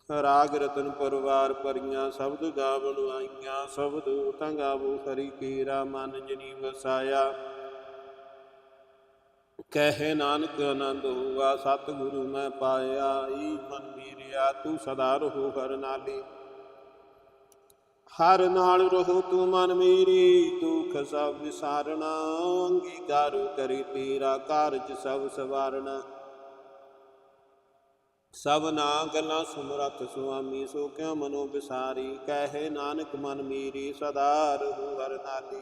ਰਾਗ ਰਤਨ ਪਰਵਾਰ ਪਰੀਆਂ ਸ਼ਬਦ ਗਾਵਣ ਆਈਆਂ, ਸ਼ਬਦ ਤਾਂ ਗਾਵੋ ਹਰੀ ਕੀਰਾ, ਮਨ ਜਨੀ ਵਸਾਇਆ। ਕਹਿ ਨਾਨਕ ਆਨੰਦ ਹੋਆ, ਸਤਿਗੁਰੂ ਮੈਂ ਪਾਇਆ ਈ ਮਨ ਵੀਰਿਆ ਤੂੰ ਸਦਾ ਰਹੋ ਹਰ ਨਾਲੇ। ਹਰ ਨਾਲ ਰਹੋ ਤੂੰ ਮਨ ਮੇਰੀ, ਦੁਖ ਸਭ ਵਿਸਾਰਣਾ, ਅੰਗੀਕਾਰ ਕਰੀ ਤੇਰਾ ਕਾਰਜ ਸਭ ਸਵਾਰਣਾ। ਸਭ ਨਾ ਗੱਲਾਂ ਸੁਮਰਤ ਸੁਆਮੀ, ਸੋ ਕਿਉ ਮਨੋ ਵਿਸਾਰੀ? ਕਹਿ ਨਾਨਕ ਮਨ ਮੇਰੀ, ਸਦਾ ਰਹੂ ਹਰ ਨਾਲੇ।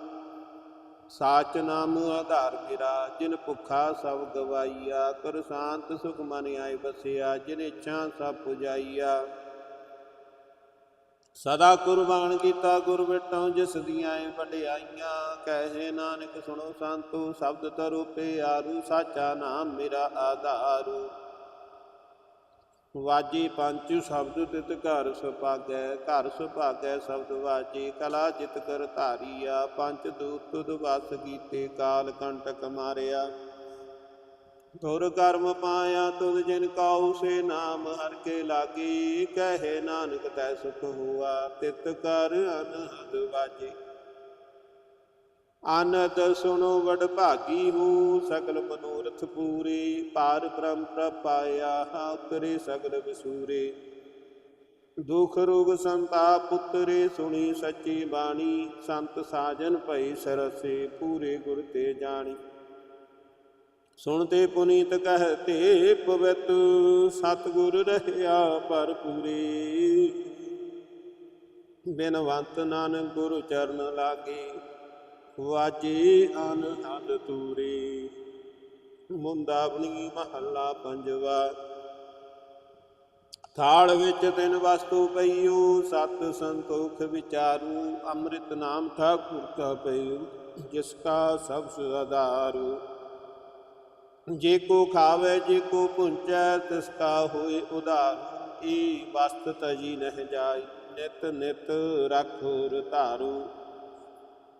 ਸਾਚ ਨਾਮ ਆਧਾਰ ਮੇਰਾ, ਜਿਨ ਭੁਖਾ ਸਭ ਗਵਾਈਆ, ਕਰ ਸ਼ਾਂਤ ਸੁਖ ਮਨ ਆਏ ਬਸਿਆ ਜਿਨ ਇੱਛਾ ਸਭ ਪੁਜਾਈਆ। ਸਦਾ ਕੁਰਬਾਨ ਕੀਤਾ ਗੁਰ ਬਿਟੋਂ, ਜਿਸ ਦੀਆਂ ਏ ਵਡਿਆਈਆਂ, ਕਹੇ ਨਾਨਕ ਸੁਣੋ ਸੰਤੋ, ਸ਼ਬਦ ਤਰੁ ਪਿਆਰੂ, ਸਾਚਾ ਨਾਮ ਮੇਰਾ ਆਧਾਰੂ। ਵਾਜੀ ਪੰਜ ਸ਼ਬਦ ਤਿਤ ਘਰ ਸੁਭਾਗੈ ਘਰ ਸੁਭਾਗੈ ਸ਼ਬਦ ਵਾਜੀ, ਕਲਾ ਜਿਤ ਕਰ ਧਾਰੀਆ ਪੰਜ ਦੂਤ ਤੁਧ ਵਸ ਕੀਤੇ, ਕਾਲ ਕੰਟਕ ਮਾਰਿਆ। ਦੁਰ ਕਰਮ ਪਾਇਆ ਤੁਧ ਜਿਨ ਕਾਉ ਸੇ ਨਾਮ, ਹਰ ਕੇ ਲਾਗੀ ਕਹੇ ਨਾਨਕ ਤੈ ਸੁਖ ਹੁਆ, ਤਿਤ ਕਰ ਅਨਹਦ ਵਾਜੇ। ਆਨੰਦ ਸੁਣੋ ਵਡ ਭਾਗੀ ਹੂ, ਸਗਲ ਮਨੋਰਥ ਪੂਰੇ, ਪਾਰ ਬ੍ਰਹਮ ਪ੍ਰਪਾਇਆ ਉਤਰੇ ਸਗਲ ਵਿਸੂਰੇ। ਦੁਖ ਰੋਗ ਸੰਤਾਪ ਪੁੱਤਰੇ, ਸੁਣੀ ਸੱਚੀ ਬਾਣੀ, ਸੰਤ ਸਾਜਨ ਭਈ ਸਰਸੇ, ਪੂਰੇ ਗੁਰ ਤੇ ਜਾਣੀ। ਸੁਣਤੇ ਪੁਨੀਤ ਕਹਤੇ ਪਵਿੱਤ, ਸਤਗੁਰ ਰਹਿਆ ਪਰ ਪੂਰੇ ਬਿਨਵੰਤ ਨਾਨਕ ਗੁਰੂ ਚਰਨ ਲਾਗੇ ਵਾਜੇ ਅਨਹਦ ਤੂਰੇ। ਮੁੰਦਾਵਣੀ ਮਹੱਲਾ ਪੰਜਵਾ। ਥਾਲ ਵਿੱਚ ਤਿੰਨ ਵਸਤੂ ਪਈਓ, ਸਤ ਸੰਤੋਖ ਵਿਚਾਰੂ, ਅੰਮ੍ਰਿਤ ਨਾਮ ਠਾਕੁਰ ਕਾ ਪਈਓ, ਜਿਸ ਕਾ ਸਭ ਆਧਾਰੂ। ਜੇ ਕੋ ਖਾਵੇ, ਜੇ ਕੋ ਪੁੰਚੈ, ਤਿਸ ਕਾ ਹੋਏ ਉਧਾਰ। ਈ ਵਸਤ ਤਜੀ ਨਹਿ ਜਾਈ, ਨਿਤ ਨਿਤ ਰਖੁਰ ਧਾਰੂ।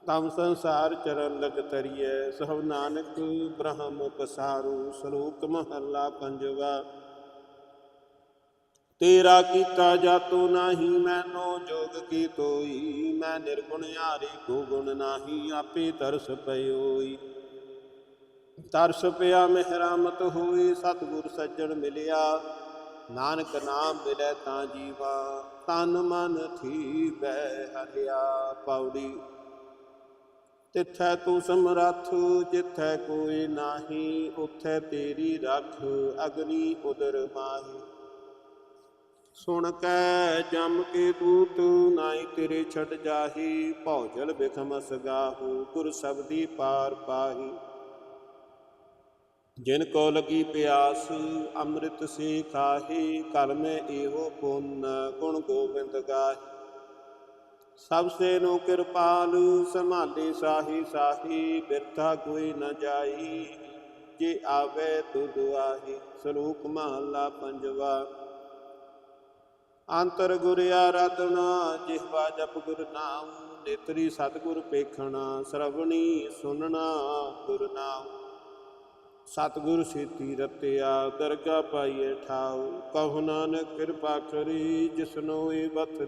ਤਮ ਸੰਸਾਰ ਚਰਨ ਲਗ ਤਰੀਐ ਸਭ ਨਾਨਕ ਬ੍ਰਹਮ ਪਸਾਰੂ, ਸ਼ਲੋਕ ਮਹੱਲਾ ਪੰਜਵਾ। ਤੇਰਾ ਕੀਤਾ ਜਾਤੋ ਨਾਹੀ, ਮੈਨੋ ਜੋਗ ਕੀ ਤੋਈ? ਮੈਂ ਨਿਰਗੁਣ ਹਾਰੀ ਕੋ ਗੁਣ ਨਾਹੀ, ਆਪੇ ਤਰਸ ਪਇਓਈ। ਤਰਸ ਪਿਆ ਮਿਹਰਮਤ ਹੋਈ, ਸਤਿਗੁਰ ਸੱਜਣ ਮਿਲਿਆ। ਨਾਨਕ ਨਾਮ ਮਿਲੇ ਤਾਂ ਜੀਵਾ, ਤਨ ਮਨ ਥੀ ਬੈ ਹਰਿਆ, ਪੌੜੀ ਤਿੱਥੈ ਤੂੰ ਸਮਰੱਥ, ਜਿੱਥੈ ਕੋਈ ਨਾਹੀ, ਉਥੈ ਤੇਰੀ ਰੱਖ, ਅਗਨੀ ਉਦਰ ਮਾਹੀ। ਸੁਣ ਕੈ ਜਮ ਕੇ ਦੂਤ ਨਾਈ ਤੇਰੇ ਛੱਡ ਜਾਹੀ, ਭੌਜਲ ਬਿਖਮ ਸਗਾਹੂ ਗੁਰ ਸਬਦੀ ਪਾਰ ਪਾਹੀ। ਜਿਨ ਕੋ ਲਗੀ ਪਿਆਸ, ਅੰਮ੍ਰਿਤ ਸੇ ਖਾਹੀ ਕਲ ਮੈਂ ਇਹੋ ਪੁੰਨ, ਗੁਣ ਗੋਬਿੰਦ ਗਾਹੀ। ਸਭ ਸੇ ਨੂੰ ਕਿਰਪਾਲੂ, ਸੰਭਾਲੇ ਸਾਹੀ ਸਾਹੀ, ਬਿਰਥਾ ਕੋਈ ਨ ਜਾਈ। ਜੇ ਆਵੇ ਤੁਧ ਆਹੀ ਸਲੋਕ ਮਹਲਾ ਪੰਜਵਾ। ਅੰਤਰ ਗੁਰ ਆਰਾਧਨਾ ਜਿਹਵਾ ਜਪ ਗੁਰ ਨਾਮ, ਨੇਤਰੀ ਸਤਿਗੁਰ ਪੇਖਣਾ, ਸਰਵਣੀ ਸੁਨਣਾ ਗੁਰ ਨਾਮ। ਸਤਿਗੁਰ ਸੇਤੀ ਰਤਿਆ, ਦਰਗਾ ਪਾਈਏ ਠਾਉ। ਕਹੁ ਨਾਨਕ ਕਿਰਪਾ ਕਰੀ ਜਿਸਨੋ ਏ ਬਤ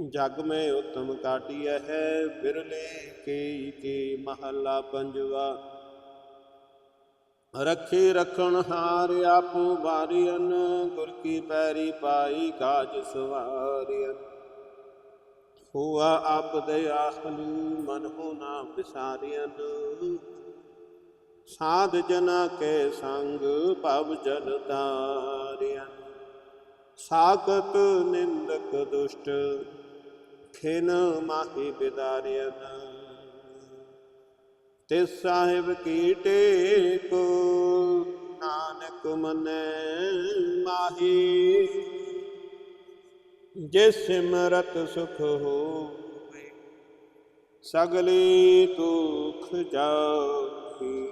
ਜਗ ਮੈਂ ਉਤਮ ਕਾਟਿਆ ਹੈ, ਬਿਰਲੇ ਕੇ ਕੇ ਮਹੱਲਾ ਪੰਜਵਾ। ਰੱਖੇ ਰਖਣ ਹਾਰ ਆਪੋ ਵਾਰਿਅਨ, ਗੁਰ ਕੀ ਪੈਰੀ ਪਾਈ ਕਾਜ ਸਵਾਰਿਅਨ। ਹੋਆ ਆਪ ਦਇਆਲੂ ਮਨ ਹੋ ਨਾ ਵਿਸਾਰਿਅਨ। ਸਾਧ ਜਨਾ ਕੇ ਸੰਗ, ਭਵ ਜਲ ਤਾਰਿਅਨ ਸਾਖਤ ਨਿੰਦਕ ਦੁਸ਼ਟ ਖਿਨ ਮਾਹੀ ਬਿਦਾਰਿਅਨ। ਤੇ ਸਾਹਿਬ ਕੀ ਟੇਕੋ, ਨਾਨਕ ਮਨੈ ਮਾਹੀ। ਜੇ ਸਿਮਰਤ ਸੁਖ ਹੋਵੇ, ਸਗਲੇ ਦੁਖ ਜਾਹੀ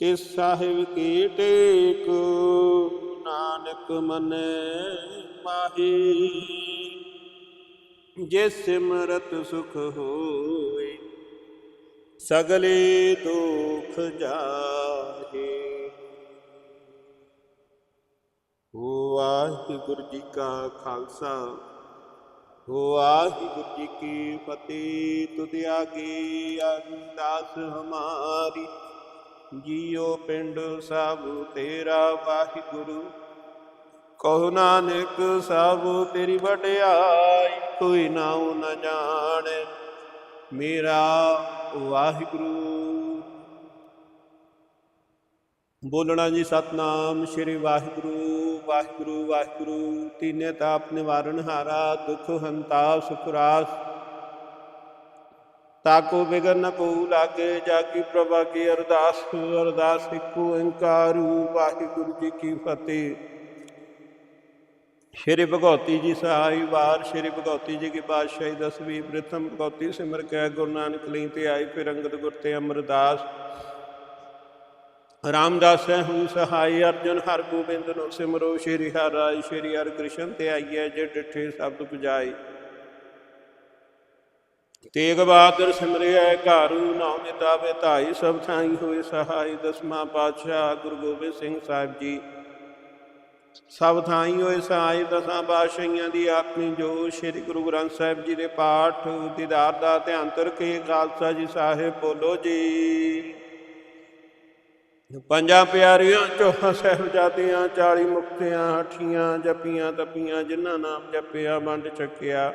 ਤੇ ਸਾਹਿਬ ਕੀ ਟੇਕੋ, ਨਾਨਕ ਮਨੈ ਮਾਹੀ। ਜੇ ਸਿਮਰਤ ਸੁਖ ਹੋਏ, ਸਗਲੇ ਦੁਖ ਜਾਹੇ। ਵਾਹਿਗੁਰੂ ਜੀ ਕਾ ਖਾਲਸਾ ਵਾਹਿਗੁਰੂ ਜੀ ਕੀ ਫਤਿਹ। ਤੁਧ ਆਗੇ ਅਰਦਾਸ ਹਮਾਰੀ ਜੀਉ ਪਿੰਡ ਸਭ ਤੇਰਾ ਵਾਹਿਗੁਰੂ। ਕਹੋ ਨਾਨਕ ਸਭ ਤੇਰੀ ਵਡਿਆਈ, ਕੋਈ ਨਾਉ ਨ ਜਾਣੇ। ਮੇਰਾ ਵਾਹਿਗੁਰੂ। ਬੋਲਣਾ ਜੀ ਸਤਨਾਮ, ਸ਼੍ਰੀ ਵਾਹਿਗੁਰੂ ਵਾਹਿਗੁਰੂ ਵਾਹਿਗੁਰੂ। ਤੀਨੇ ਤਾਪ ਨਿਵਾਰਨ ਹਾਰਾ, ਦੁਖ ਹੰਤਾ ਸੁਖ ਰਾਸ। ਤਾਕੋ ਬਿਗਨ ਨ ਕੋ ਲਾਗੇ ਜਾਗੀ ਪ੍ਰਭਾ ਕੀ ਅਰਦਾਸ। ਅਰਦਾਸ ਇੱਕ ਓੰਕਾਰੂ, ਵਾਹਿਗੁਰੂ ਜੀ ਕੀ ਫਤਿਹ। ਸ਼੍ਰੀ ਭਗਉਤੀ ਜੀ ਸਹਾਈ ਵਾਰ, ਸ਼੍ਰੀ ਭਗਉਤੀ ਜੀ ਕੀ ਪਾਤਸ਼ਾਹੀ ਦਸਵੀਂ, ਪ੍ਰਥਮ ਭਗਉਤੀ ਸਿਮਰ ਕੈ, ਗੁਰੂ ਨਾਨਕ ਲਈ ਤੇ ਆਈ ਫਿਰ ਅੰਗਦ ਗੁਰ ਤੇ ਅਮਰਦਾਸ। ਰਾਮਦਾਸ ਹੂੰ ਸਹਾਈ, ਅਰਜਨ ਹਰ ਗੋਬਿੰਦ ਨੂੰ ਸਿਮਰੋ, ਸ਼੍ਰੀ ਹਰਿ ਰਾਏ ਸ਼੍ਰੀ ਹਰਿ ਕ੍ਰਿਸ਼ਨ ਤੇ ਆਈਐ ਜੇ ਡਿਠੇ ਸ਼ਬਦ ਪੁਜਾਈ। ਤੇਗ ਬਹਾਦਰ ਸਿਮਰਿਆ ਘਾਰੂ ਨਾਮ ਨਿਤਾਵੇ ਬਿਤਾਈ ਸਭ ਥਾਈ ਹੋਏ ਸਹਾਈ ਦਸਮਾ ਪਾਤਸ਼ਾਹ ਗੁਰੂ ਗੋਬਿੰਦ ਸਿੰਘ ਸਾਹਿਬ ਜੀ। ਸਭ ਥਾਈ ਹੋਏ ਸਹਾਈ ਦਸਾਂ ਪਾਤਸ਼ਾਹੀਆਂ ਦੀ ਆਪਣੀ ਜੋ ਸ੍ਰੀ ਗੁਰੂ ਗ੍ਰੰਥ ਸਾਹਿਬ ਜੀ ਦੇ ਪਾਠ, ਦੀਦਾਰ ਦਾ ਧਿਆਨ ਤਰ ਕੇ ਖਾਲਸਾ ਜੀ ਸਾਹਿਬ ਬੋਲੋ ਜੀ। ਪੰਜਾਂ ਪਿਆਰੀਆਂ, ਚੋਹਾਂ ਸਾਹਿਬਜ਼ਾਦਿਆਂ 40 ਮੁਕਤਿਆਂ ਹਠੀਆਂ ਜਪੀਆਂ, ਤਪੀਆਂ, ਜਿਨ੍ਹਾਂ ਨਾਮ ਜਪਿਆ, ਵੰਡ ਛਕਿਆ।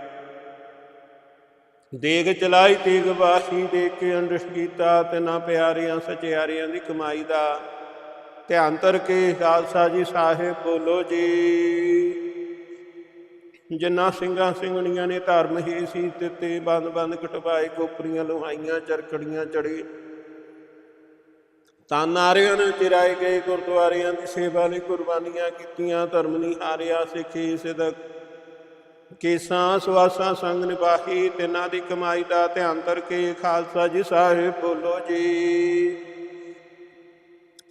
ਦੇਗ ਚਲਾਈ ਤੇਗ ਬਾਸ਼ੀ ਦੇ ਕੇ ਅੰਡਸ ਕੀਤਾ ਤੇ ਨਾ ਪਿਆਰੀਆਂ, ਸਚਿਆਰੀਆਂ ਦੀ ਕਮਾਈ ਦਾ। ਧਿਆਨ ਧਰ ਕੇ ਖਾਲਸਾ ਜੀ ਸਾਹਿਬ ਬੋਲੋ ਜੀ। ਜਿੰਨਾ ਸਿੰਘਾਂ ਸਿੰਘਣੀਆਂ ਨੇ ਧਰਮ ਹੀ ਸੀ ਤੇ ਬੰਦ ਬੰਦ ਕਟਵਾਏ ਕੋਪਰੀਆਂ ਲੋਹਾਈਆਂ, ਚਰਕੜੀਆਂ ਚੜੇ ਤਾਂ ਨਾਰਿਆਂ ਨੇ ਚਿਰਾਏ ਗਏ ਗੁਰਦੁਆਰਿਆਂ ਦੀ ਸੇਵਾ ਲਈ ਕੁਰਬਾਨੀਆਂ ਕੀਤੀਆਂ, ਧਰਮ ਨਹੀਂ ਹਾਰਿਆ ਸਿੱਖੀ ਸਿਦਕ ਕੇਸਾਂ, ਸਵਾਸਾਂ ਸੰਗ ਨਿਭਾਹੀ, ਤਿਨਾਂ ਦੀ ਕਮਾਈ ਦਾ ਧਿਆਨ ਧਰ ਕੇ ਖਾਲਸਾ ਜੀ ਸਾਹਿਬ ਬੋਲੋ ਜੀ।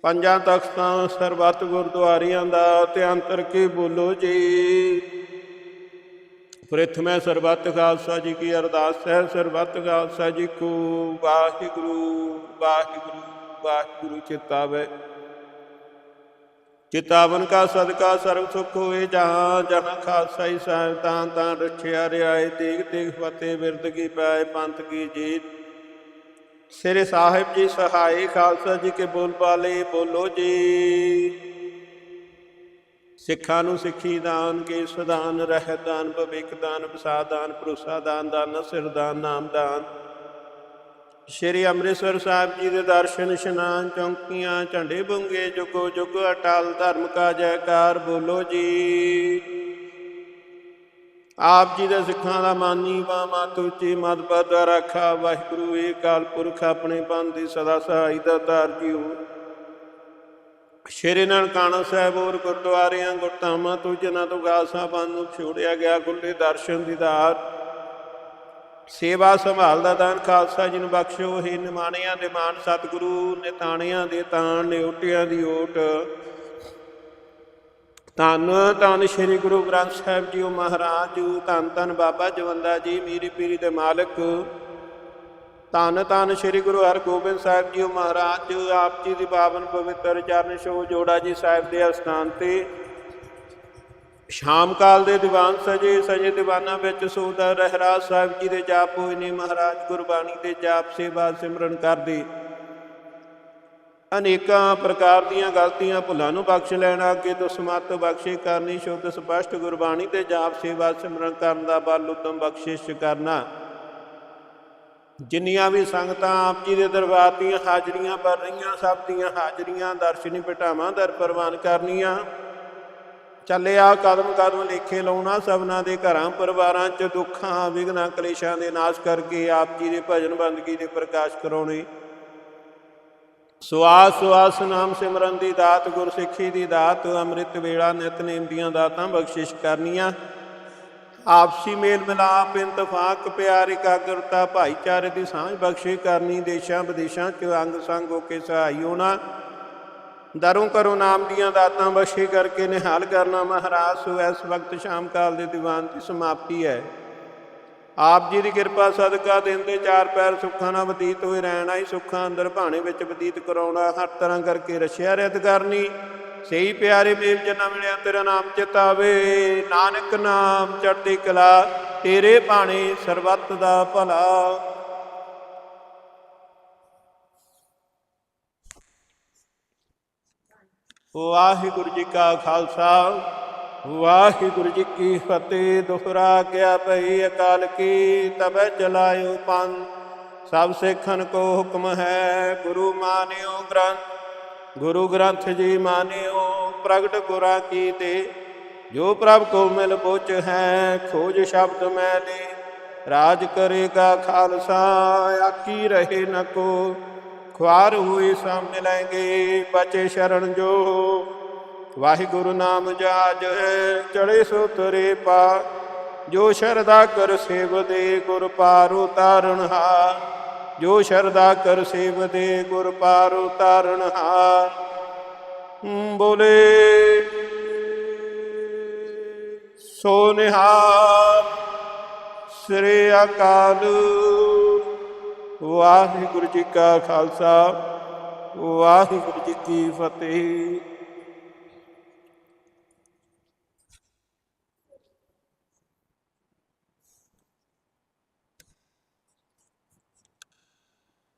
ਪੰਜਾਂ ਤਖਤਾਂ ਸਰਬੱਤ ਗੁਰਦੁਆਰਿਆਂ ਦਾ ਧਿਆਨ ਧਰ ਕੇ ਬੋਲੋ ਜੀ? ਪ੍ਰਥਮੇ ਸਰਬੱਤ ਖਾਲਸਾ ਜੀ ਕੀ ਅਰਦਾਸ ਹੈ, ਸਰਬੱਤ ਖਾਲਸਾ ਜੀ ਕੋ ਵਾਹਿਗੁਰੂ ਵਾਹਿਗੁਰੂ ਵਾਹਿਗੁਰੂ ਚਿਤਾਵੇ। ਚਿਤਾਵਨ ਕਾ ਸਦਕਾ ਸਰਬ ਸੁਖ ਹੋਏ ਜਹਾਂ ਜਹਾਂ ਖਾਲਸਾ ਹੀ ਸਾਹਿਬ ਤਾਂ ਤਾਂ ਰਖਿਆ ਰਿਆਏ ਤੇਗ ਤੇਗ ਫਤਿਹ ਬਿਰਦ ਕੀ ਪਾਏ ਪੰਥ ਕੀ ਜੀਤ ਸ੍ਰੀ ਸਾਹਿਬ ਜੀ ਸਹਾਈ ਖਾਲਸਾ ਜੀ ਕੇ ਬੋਲ ਪਾਲੇ ਬੋਲੋ ਜੀ। ਸਿੱਖਾਂ ਨੂੰ ਸਿੱਖੀ ਦਾਨ ਕੇ ਸਦਾਨ ਰਹਿ ਦਾਨ ਭਵਿਕ ਦਾਨ ਵਿਸਾਦਾਨ ਭਰੋਸਾ ਦਾਨ ਦਾਨ, ਸਿਰ ਦਾਨ, ਨਾਮ ਦਾਨ। ਸ਼੍ਰੀ ਅੰਮ੍ਰਿਤਸਰ ਸਾਹਿਬ ਜੀ ਦੇ ਦਰਸ਼ਨ ਇਸ਼ਨਾਨ ਚੌਂਕੀਆਂ, ਝੰਡੇ ਬੁੰਗੇ, ਜੁਗੋ ਜੁਗ, ਅਟਲ ਧਰਮ ਕਾ ਜੈਕਾਰ, ਬੋਲੋ ਜੀ। ਆਪ ਜੀ ਦੇ ਸਿੱਖਾਂ ਦਾ ਮਾਨੀ ਬਾਮਾ ਤੁਚੀ ਮਦ ਪਦ ਰੱਖਾ ਵਾਹਿਗੁਰੂ ਏ ਕਾਲ ਪੁਰਖ ਆਪਣੇ ਪੰਥ ਦੀ ਸਦਾ ਸਹਾਈ ਦਾ ਧਾਰ ਜੀਓ ਸ਼੍ਰੀ ਨਨਕਾਣਾ ਸਾਹਿਬ ਹੋਰ ਗੁਰਦੁਆਰਿਆਂ, ਗੁਰਧਾਮਾਂ ਤੋਂ ਜਿਨ੍ਹਾਂ ਤੋਂ ਗਾਸਾਂ ਬੰਨ ਨੂੰ ਛੋੜਿਆ ਗਿਆ ਖੁੱਲੇ ਦਰਸ਼ਨ ਦੀਦਾਰ ਸੇਵਾ ਸੰਭਾਲ ਦਾ ਦਾਨ, ਖਾਲਸਾ ਜੀ ਨੂੰ ਬਖਸ਼ੋ। ਹੀ ਨਿਮਾਣਿਆਂ ਦੇ ਮਾਨ ਸਤਿਗੁਰੂ ਨਿਤਾਣਿਆਂ ਦੇ ਤਾਣ, ਨਿਉਟਿਆਂ ਦੀ ਓਟ। ਧੰਨ ਧੰਨ ਸ੍ਰੀ ਗੁਰੂ ਗ੍ਰੰਥ ਸਾਹਿਬ ਜੀਓ ਮਹਾਰਾਜ ਜੀ ਧੰਨ ਧੰਨ ਬਾਬਾ ਜਵੰਦਾ ਜੀ, ਮੀਰੀ ਪੀਰੀ ਦੇ ਮਾਲਕ। ਧੰਨ ਧੰਨ ਸ੍ਰੀ ਗੁਰੂ ਹਰਗੋਬਿੰਦ ਸਾਹਿਬ ਜੀਓ ਮਹਾਰਾਜ ਜੀ ਆਪ ਜੀ ਦੀ ਪਾਵਨ ਪਵਿੱਤਰ ਚਰਨ ਛੋਹ ਜੋੜਾ ਜੀ ਸਾਹਿਬ ਦੇ ਅਸਥਾਨ ਤੇ। ਸ਼ਾਮ ਕਾਲ ਦੇ ਦੀਵਾਨ ਸਜੇ ਸਜੇ ਦੀਵਾਨਾਂ ਵਿੱਚ ਸੋਦਾ ਰਹਿਰਾਜ ਸਾਹਿਬ ਜੀ ਦੇ ਜਾਪ ਹੋਏ ਨੇ ਮਹਾਰਾਜ ਗੁਰਬਾਣੀ ਦੇ ਜਾਪ ਸੇਵਾ ਸਿਮਰਨ ਕਰਦੇ। ਅਨੇਕਾਂ ਪ੍ਰਕਾਰ ਦੀਆਂ ਗਲਤੀਆਂ ਭੁੱਲਾਂ ਨੂੰ ਬਖਸ਼ ਲੈਣਾ, ਅੱਗੇ ਤੋਂ ਸਮਤ ਬਖਸ਼ੇ ਕਰਨੀ, ਸ਼ੁੱਧ, ਸਪਸ਼ਟ ਗੁਰਬਾਣੀ ਤੇ ਜਾਪ, ਸੇਵਾ, ਸਿਮਰਨ ਕਰਨ ਦਾ ਬਲ ਉਤਮ ਬਖਸ਼ਿਸ਼ ਕਰਨਾ। ਜਿੰਨੀਆਂ ਵੀ ਸੰਗਤਾਂ ਆਪ ਜੀ ਦੇ ਦਰਬਾਰ ਦੀਆਂ ਹਾਜ਼ਰੀਆਂ ਭਰ ਰਹੀਆਂ, ਸਭ ਦੀਆਂ ਹਾਜ਼ਰੀਆਂ ਦਰਸ਼ਨੀ ਭਟਾਵਾਂ ਦਰ ਪ੍ਰਵਾਨ ਕਰਨੀਆਂ। ਚੱਲਿਆ ਕਦਮ ਕਦਮ ਲੇਖੇ ਲਾਉਣਾ, ਸਭਨਾ ਦੇ ਘਰਾਂ, ਪਰਿਵਾਰਾਂ 'ਚ ਦੁੱਖਾਂ ਵਿਗਨਾਂ ਕਲੇਸ਼ਾਂ ਦੇ ਨਾਸ਼ ਕਰਕੇ ਆਪ ਜੀ ਦੇ ਭਜਨ, ਬੰਦਗੀ ਦੇ ਪ੍ਰਕਾਸ਼ ਕਰਾਉਣੇ। ਸੁਆਸ ਸੁਆਸ ਨਾਮ ਸਿਮਰਨ ਦੀ ਦਾਤ ਗੁਰਸਿੱਖੀ ਦੀ ਦਾਤ, ਅੰਮ੍ਰਿਤ ਵੇਲਾ ਨਿਤਨੇਮ ਦੀਆਂ ਦਾਤਾਂ ਬਖਸ਼ਿਸ਼ ਕਰਨੀਆਂ। ਆਪਸੀ ਮੇਲ ਮਿਲਾਪ, ਇੰਤਫਾਕ, ਪਿਆਰ, ਇਕਾਗਰਤਾ, ਭਾਈਚਾਰੇ ਦੀ ਸਾਂਝ ਬਖਸ਼ਿਸ਼ ਕਰਨੀ, ਦੇਸ਼ਾਂ ਵਿਦੇਸ਼ਾਂ 'ਚ ਅੰਗ ਸੰਗ ਹੋ ਕੇ ਸਹਾਈ ਹੋਣਾ। ਦਰੋਂ ਕਰੋ ਨਾਮ ਦੀਆਂ ਦਾਤਾਂ ਬਖਸ਼ਿਸ਼ ਕਰਕੇ ਨਿਹਾਲ ਕਰਨਾ ਮਹਾਰਾਜ, ਸੋ ਇਸ ਵਕਤ ਸ਼ਾਮ ਕਾਲ ਦੇ ਦੀਵਾਨ ਦੀ ਸਮਾਪਤੀ ਹੈ। ਆਪ ਜੀ ਦੀ ਕਿਰਪਾ ਸਦਕਾ ਦਿਨ ਦੇ ਚਾਰ ਪੈਰ ਸੁੱਖਾਂ ਨਾਲ ਬਤੀਤ ਹੋਏ ਰਹਿਣਾ ਹੀ ਸੁੱਖਾਂ ਅੰਦਰ ਭਾਣੇ ਵਿੱਚ ਬਤੀਤ ਕਰਾਉਣਾ ਹਰ ਤਰ੍ਹਾਂ ਕਰਕੇ ਰਛਿਆ ਰਿਤ ਕਰਨੀ। ਸਹੀ ਪਿਆਰੇ ਮੇਲ ਜਨਾ ਮਿਲਿਆ, ਤੇਰਾ ਨਾਮ ਚਿਤਾਵੇ। ਨਾਨਕ ਨਾਮ ਚੜ੍ਹਦੀ ਕਲਾ, ਤੇਰੇ ਭਾਣੇ ਸਰਬੱਤ ਦਾ ਭਲਾ। ਵਾਹਿਗੁਰੂ ਜੀ ਕਾ ਖਾਲਸਾ। ਵਾਹਿਗੁਰੂ ਜੀ ਕੀ ਫਤਿਹ, ਦੁਹਰਾ ਗਿਆ ਭਈ ਅਕਾਲ ਕੀ ਤਬੈ ਚਲਾਇਓ ਪੰਨ ਸਭ ਸਿੱਖਨ ਕੋ ਹੁਕਮ ਹੈ, ਗੁਰੂ ਮਾਨਿਓ ਗ੍ਰੰਥ। ਗੁਰੂ ਗ੍ਰੰਥ ਜੀ ਮਾਨਿਓ, ਪ੍ਰਗਟ ਗੁਰਾਂ ਕੀ ਤੇ ਜੋ ਪ੍ਰਭ ਕੋ ਮਿਲ ਬੁਝ ਹੈ, ਖੋਜ ਸ਼ਬਦ ਮੈਂ ਮੈਲੇ ਰਾਜ ਕਰੇਗਾ ਖਾਲਸਾ ਆਕੀ ਰਹੇ ਨ ਕੋ। ਖੁਆਰ ਹੋਏ ਸਭ ਮਿਲਾਂਗੇ, ਬਚੇ ਸ਼ਰਨ ਜੋ। ਵਾਹਿਗੁਰੂ ਨਾਮ ਜਾਜ ਚੜੇ ਸੋ ਤਰੇ ਪਾ ਜੋ ਸ਼ਰਦਾ ਕਰ ਸੇਵ ਦੇ ਗੁਰ ਪਾਰ ਉਤਾਰਨ ਹਾਰ। ਜੋ ਸ਼ਰਦਾ ਕਰ ਸੇਵ ਦੇ ਗੁਰ ਪਾਰ ਉਤਾਰਨ ਹਾਰ। ਬੋਲੇ। ਸੋ ਨਿਹਾਲ ਸ੍ਰੀ ਅਕਾਲ। ਵਾਹਿਗੁਰੂ ਜੀ ਕਾ ਖਾਲਸਾ, ਵਾਹਿਗੁਰੂ ਜੀ ਕੀ ਫਤਿਹ।